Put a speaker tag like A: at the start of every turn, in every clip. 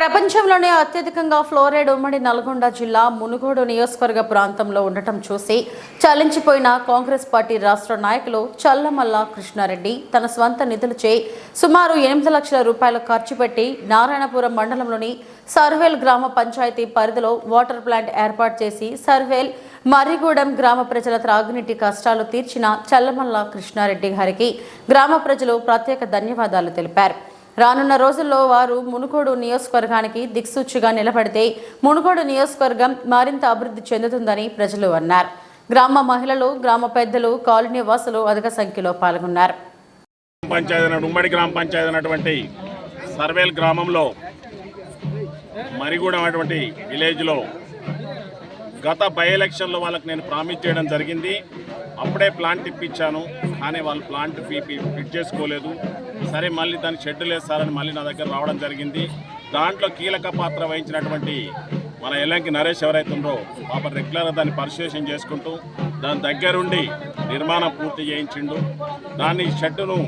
A: ప్రపంచంలోనే అత్యధికంగా ఫ్లోరైడ్ ఉమ్మడి నల్గొండ జిల్లా మునుగోడు నియోజకవర్గ ప్రాంతంలో ఉండటం చూసి చలించిపోయిన కాంగ్రెస్ పార్టీ రాష్ట్ర నాయకులు చల్లమల్ల కృష్ణారెడ్డి తన స్వంత నిధులచే సుమారు ఎనిమిది లక్షల రూపాయలు ఖర్చు పెట్టి నారాయణపురం మండలంలోని సర్వేల్ గ్రామ పంచాయతీ పరిధిలో వాటర్ ప్లాంట్ ఏర్పాటు చేసి సర్వేల్ మర్రిగూడెం గ్రామ ప్రజల త్రాగునీటి కష్టాలు తీర్చిన చల్లమల్ల కృష్ణారెడ్డి గారికి గ్రామ ప్రజలు ప్రత్యేక ధన్యవాదాలు తెలిపారు. రానున్న రోజుల్లో వారు మునుగోడు నియోజకవర్గానికి దిక్సూచిగా నిలబడితే మునుగోడు నియోజకవర్గం మరింత అభివృద్ధి చెందుతుందని ప్రజలు అన్నారు గ్రామ మహిళలు గ్రామ పెద్దలు కాలనీ వాసులు అధిక సంఖ్యలో పాల్గొన్నారు
B: పంచాయతీ ఉమ్మడి గ్రామ పంచాయతీ అయినటువంటి సర్వేల్ గ్రామంలో మరిగూడెం అటువంటి విలేజ్లో గత బై ఎలక్షన్లో వాళ్ళకి నేను ప్రామిస్ చేయడం జరిగింది అప్పుడే ప్లాంట్ ఇప్పించాను కానీ వాళ్ళు ప్లాంట్ ఫిట్ చేసుకోలేదు సరే మళ్ళీ దానికి షెడ్యూల్ వేస్తారని మళ్ళీ నా దగ్గర రావడం జరిగింది. దాంట్లో కీలక పాత్ర వహించినటువంటి మన ఎల్లంకి నరేష్ ఎవరైతే ఉందో పాప రెగ్యులర్గా దాన్ని పరిశోధన చేసుకుంటూ దాని దగ్గరుండి నిర్మాణం పూర్తి చేయించిండు. దాన్ని షెడ్డును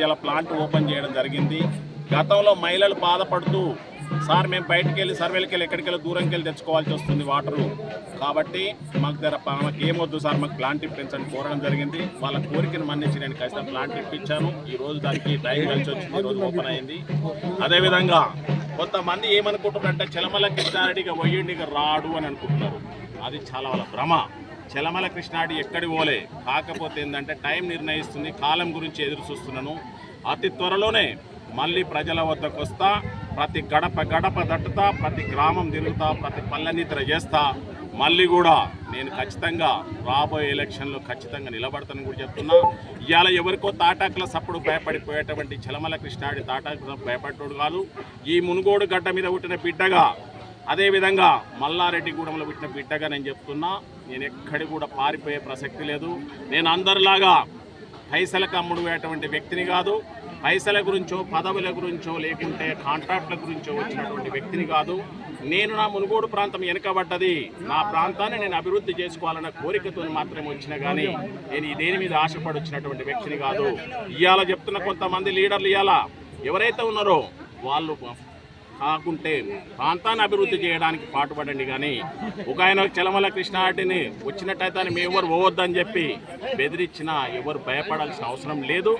B: ఇలా ప్లాంట్ ఓపెన్ చేయడం జరిగింది. గతంలో మహిళలు బాధపడుతూ సార్ మేము బయటకు వెళ్ళి సర్వేలకి వెళ్ళి ఎక్కడికి వెళ్ళి దూరంకి వెళ్ళి తెచ్చుకోవాల్సి వస్తుంది వాటరు కాబట్టి మాకు దగ్గర మాకు ఏమొద్దు సార్ మాకు ప్లాంట్ ఇప్పించండి కోరడం జరిగింది. వాళ్ళ కోరికను మన్నించి నేను ఖచ్చితంగా ప్లాంట్ ఇప్పించాను. ఈ రోజు దానికి టైం కలిసి వచ్చింది ఈ రోజు ఓపెన్ అయింది. అదేవిధంగా కొంతమంది ఏమనుకుంటున్నారంటే చలమల కృష్ణారెడ్డిగా వయ్యండిగా రాడు అని అనుకుంటున్నారు. అది చాలా వాళ్ళ భ్రమ. చలమల కృష్ణారెడ్డి ఎక్కడి పోలే. కాకపోతే ఏంటంటే టైం నిర్ణయిస్తుంది. కాలం గురించి ఎదురు చూస్తున్నాను. అతి త్వరలోనే మళ్ళీ ప్రజల వద్దకు వస్తా ప్రతి గడప గడప దట్టుతా ప్రతి గ్రామం తిరుగుతా ప్రతి పల్లెనిద్ర చేస్తా మళ్ళీ కూడా నేను ఖచ్చితంగా రాబోయే ఎలక్షన్లో ఖచ్చితంగా నిలబడతానని కూడా చెప్తున్నా. ఇవాళ ఎవరికో తాటాకుల సప్పుడు భయపడిపోయేటువంటి చలమల కృష్ణాడి తాటాకుల భయపడ్డోడు కాదు. ఈ మునుగోడు గడ్డ మీద పుట్టిన బిడ్డగా అదేవిధంగా మల్లారెడ్డిగూడెంలో పుట్టిన బిడ్డగా నేను చెప్తున్నా. నేను ఎక్కడి కూడా పారిపోయే ప్రసక్తి లేదు. నేను అందరిలాగా పైసలకు అమ్ముడుపోయేటువంటి వ్యక్తిని కాదు పైసల గురించో పదవుల గురించో లేకుంటే కాంట్రాక్ట్ల గురించో వచ్చినటువంటి వ్యక్తిని కాదు. నేను నా మునుగోడు ప్రాంతం వెనుకబడ్డది. నా ప్రాంతాన్ని నేను అభివృద్ధి చేసుకోవాలన్న కోరికతో మాత్రమే వచ్చిన కానీ నేను ఈ దేని మీద ఆశపడి వచ్చినటువంటి వ్యక్తిని కాదు. ఇవాళ చెప్తున్న కొంతమంది లీడర్లు ఇవాళ ఎవరైతే ఉన్నారో వాళ్ళు కాకుంటే ప్రాంతాన్ని అభివృద్ధి చేయడానికి పాటుపడండి కానీ ఒక ఆయన చలమల కృష్ణాటిని వచ్చినట్టయితే అని మేము ఎవరు పోవద్దని చెప్పి బెదిరించినా ఎవరు భయపడాల్సిన అవసరం లేదు.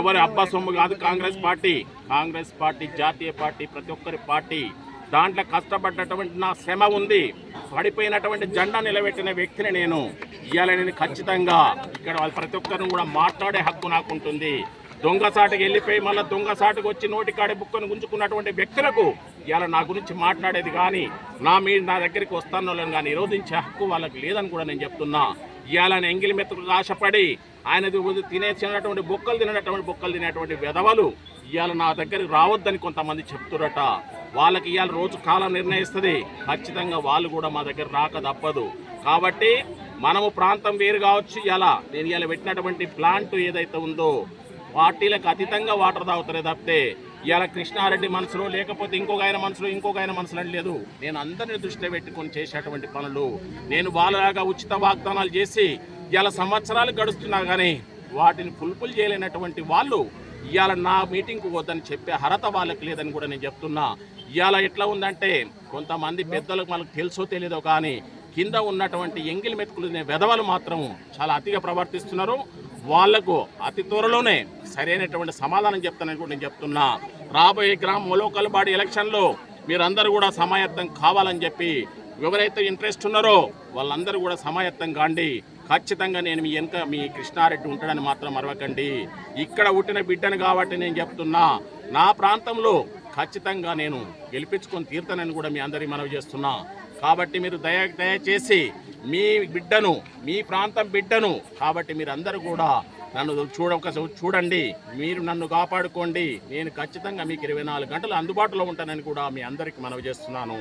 B: ఎవరి అబ్బా సొమ్ము కాదు కాంగ్రెస్ పార్టీ. కాంగ్రెస్ పార్టీ జాతీయ పార్టీ ప్రతి ఒక్కరి పార్టీ. దాంట్లో కష్టపడ్డటువంటి నా శ్రమ ఉంది. పడిపోయినటువంటి జెండా నిలబెట్టిన వ్యక్తిని నేను ఇవాళ నేను ఖచ్చితంగా ఇక్కడ వాళ్ళ ప్రతి ఒక్కరిని కూడా మాట్లాడే హక్కు నాకు ఉంటుంది దొంగసాటుకి వెళ్ళిపోయి మళ్ళీ దొంగసాటుకు వచ్చి నోటికాడే బుక్కను గుంజుకున్నటువంటి వ్యక్తులకు ఇవాళ నా గురించి మాట్లాడేది కానీ నా మీద నా దగ్గరికి వస్తాను వాళ్ళని కానీ నిరోధించే హక్కు వాళ్ళకి లేదని కూడా నేను చెప్తున్నా. ఇవాళ ఎంగిలి మెత్తకు ఆశపడి ఆయనది తినేసినటువంటి బొక్కలు తినేటటువంటి బొక్కలు తినేటువంటి వెధవలు ఇవాళ నా దగ్గరికి రావద్దని కొంతమంది చెప్తురట. వాళ్ళకి ఇవాళ రోజు కాలం నిర్ణయిస్తుంది. ఖచ్చితంగా వాళ్ళు కూడా మా దగ్గర రాక తప్పదు. కాబట్టి మనము ప్రాంతం వేరు కావచ్చు. ఇలా నేను ఇలా పెట్టినటువంటి ప్లాంట్ ఏదైతే ఉందో పార్టీలకు అతీతంగా వాటర్ తాగుతారే తప్పితే ఇవాళ కృష్ణారెడ్డి మనసులో లేకపోతే ఇంకొక ఆయన మనసులో ఇంకొక ఆయన మనసులో అని లేదు. నేను అందరిని దృష్టిలో పెట్టుకొని చేసేటువంటి పనులు నేను వాళ్ళలాగా ఉచిత వాగ్దానాలు చేసి ఇవాళ సంవత్సరాలు గడుస్తున్నా కానీ వాటిని ఫుల్ఫిల్ చేయలేనటువంటి వాళ్ళు ఇవాళ నా మీటింగ్కు వద్దని చెప్పే అర్హత వాళ్ళకి లేదని కూడా నేను చెప్తున్నా. ఇవాళ ఎట్లా ఉందంటే కొంతమంది పెద్దలకు మనకు తెలుసో తెలియదో కానీ కింద ఉన్నటువంటి ఎంగిల్ మెతుకులు వెధవలు మాత్రం చాలా అతిగా ప్రవర్తిస్తున్నారు. వాళ్ళకు అతి త్వరలోనే సరైనటువంటి సమాధానం చెప్తానని కూడా నేను చెప్తున్నా. రాబోయే గ్రామ లోకల్ ఎలక్షన్లో మీరందరూ కూడా సమాయత్తం కావాలని చెప్పి ఎవరైతే ఇంట్రెస్ట్ ఉన్నారో వాళ్ళందరూ కూడా సమాయత్తం కాండి. ఖచ్చితంగా నేను మీ వెనుక మీ కృష్ణారెడ్డి ఉంటాడని మాత్రం మరవకండి. ఇక్కడ పుట్టిన బిడ్డను కాబట్టి నేను చెప్తున్నా. నా ప్రాంతంలో ఖచ్చితంగా నేను గెలిపించుకొని తీరుతానని కూడా మీ అందరికీ మనవి చేస్తున్నా. కాబట్టి మీరు దయ దయచేసి మీ బిడ్డను మీ ప్రాంతం బిడ్డను కాబట్టి మీరందరూ కూడా నన్ను చూడక చూడండి. మీరు నన్ను కాపాడుకోండి. నేను ఖచ్చితంగా మీకు ఇరవై నాలుగు గంటలు అందుబాటులో ఉంటానని కూడా మీ అందరికీ మనవి చేస్తున్నాను.